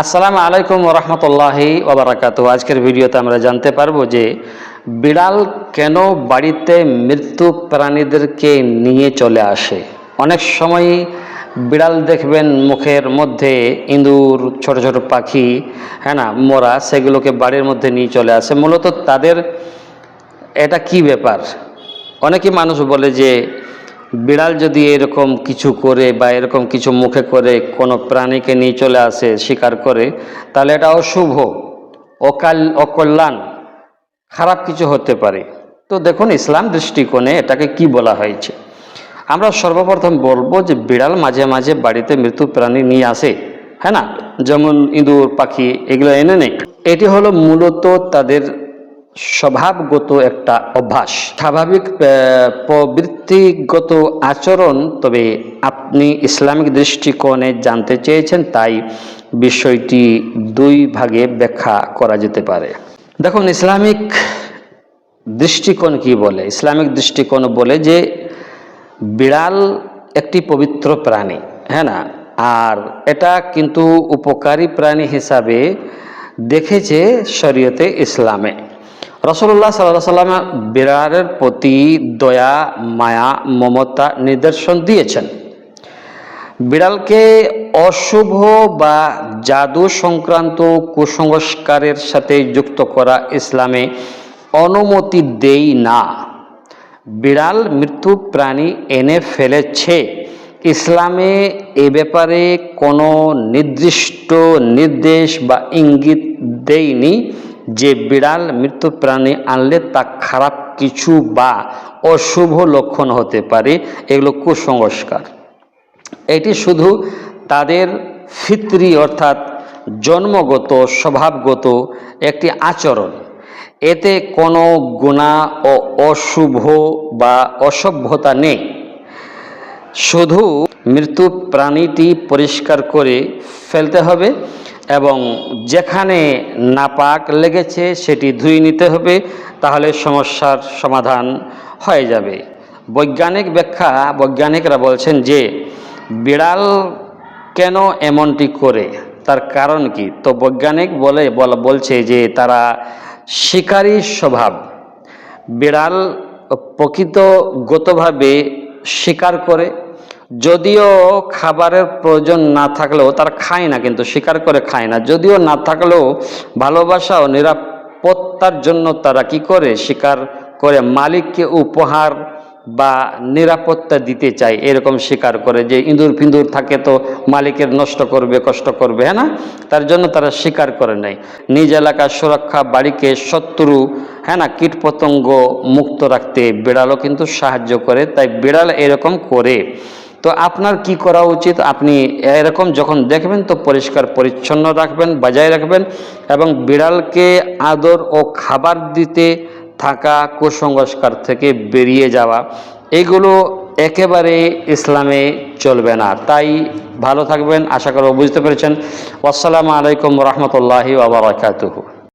আসসালামু আলাইকুম রহমতুল্লাহি ওবরাকাত আজকের ভিডিওতে আমরা জানতে পারব যে বিড়াল কেন বাড়িতে মৃত্যু প্রাণীদেরকে নিয়ে চলে আসে? অনেক সময় বিড়াল দেখবেন মুখের মধ্যে ইঁদুর, ছোট ছোট পাখি হ্যাঁ না, মোরা, সেগুলোকে বাড়ির মধ্যে নিয়ে চলে আসে। মূলত তাদের এটা কি ব্যাপার? অনেকেই মানুষ বলে যে বিড়াল যদি এরকম কিছু করে বা এরকম কিছু মুখে করে কোনো প্রাণীকে নিয়ে চলে আসে, শিকার করে, তাহলে এটা অশুভ, অকাল, অকল্যাণ, খারাপ কিছু হতে পারে। তো দেখুন, ইসলাম দৃষ্টিকোণে এটাকে কি বলা হয়েছে? আমরা সর্বপ্রথম বলব যে বিড়াল মাঝে মাঝে বাড়িতে মৃত্যু প্রাণী নিয়ে আসে হ্যাঁ না? যেমন ইঁদুর, পাখি, এগুলো এনে নেই এটি হলো মূলত তাদের স্বভাবগত একটা অভ্যাস। স্বাভাবিক প্রবৃত্তিগত আচরণ, তবে আপনি ইসলামিক দৃষ্টিকোণে জানতে চেয়েছেন, তাই বিষয়টি দুই ভাগে ব্যাখ্যা করা যেতে পারে। দেখুন, ইসলামিক দৃষ্টিকোণ কি বলে? ইসলামিক দৃষ্টিকোণ বলে যে, বিড়াল একটি পবিত্র প্রাণী হ্যাঁ না? আর এটা কিন্তু উপকারী প্রাণী হিসাবে দেখেছে শরীয়তে ইসলামে। রসল্লাহ সাল্লাহ সাল্লাম বিড়ালের প্রতি দয়া, মায়া, মমতা নিদর্শন দিয়েছেন। বিড়ালকে অশুভ বা জাদু সংক্রান্ত কুসংস্কারের সাথে যুক্ত করা ইসলামে অনুমতি দেই না। বিড়াল মৃত্যু প্রাণী এনে ফেলেছে। ইসলামে এ ব্যাপারে কোনো নির্দিষ্ট নির্দেশ বা ইঙ্গিত দেয়নি যে বিড়াল মৃত্যু প্রাণী আনলে তা খারাপ কিছু বা অশুভ লক্ষণ হতে পারে, এগুলো কুসংস্কার। এটি শুধু তাদের ফিতরি অর্থাৎ জন্মগত, স্বভাবগত একটি আচরণ। এতে কোনো গুণা ও অশুভ বা অসভ্যতা নেই। শুধু মৃত্যু প্রাণীটি পরিষ্কার করে ফেলতে হবে এবং যেখানে নাপাক লেগেছে সেটি ধুয়ে নিতে হবে, তাহলে সমস্যার সমাধান হয়ে যাবে। বৈজ্ঞানিক ব্যাখ্যা, বৈজ্ঞানিকরা বলছেন যে, বিড়াল কেন এমনটি করে? তার কারণ কি? তো বৈজ্ঞানিক বলে বলছে যে, তারা শিকারী স্বভাব। বিড়াল প্রকৃতগতভাবে শিকার করে যদিও খাবারের প্রয়োজন না থাকলেও তার খায় না, কিন্তু শিকার করে খায় না। যদিও না থাকলেও ভালোবাসা ও নিরাপত্তার জন্য তারা কি করে? শিকার করে। মালিককে উপহার বা নিরাপত্তা দিতে চায়, এরকম স্বীকার করে যে ইঁদুর ফিঁদুর থাকে তো মালিকের নষ্ট করবে, কষ্ট করবে হ্যাঁ না? তার জন্য তারা স্বীকার করে নেয়। নিজ এলাকার সুরক্ষা বাড়িকে শত্রু হ্যাঁ না? কীটপতঙ্গ মুক্ত রাখতে বিড়ালও কিন্তু সাহায্য করে, তাই বিড়াল এরকম করে। তো আপনার কি করা উচিত? আপনি এরকম যখন দেখবেন, তো পরিষ্কার পরিচ্ছন্ন রাখবেন, বজায় রাখবেন এবং বিড়ালকে আদর ও খাবার দিতে থাকা কুসংস্কার থেকে বেরিয়ে যাওয়া, এগুলো একেবারে ইসলামে চলবে না। তাই ভালো থাকবেন, আশা করব বুঝতে পেরেছেন। আসসালামু আলাইকুম রহমতুল্লাহি ওবরাকাতুহু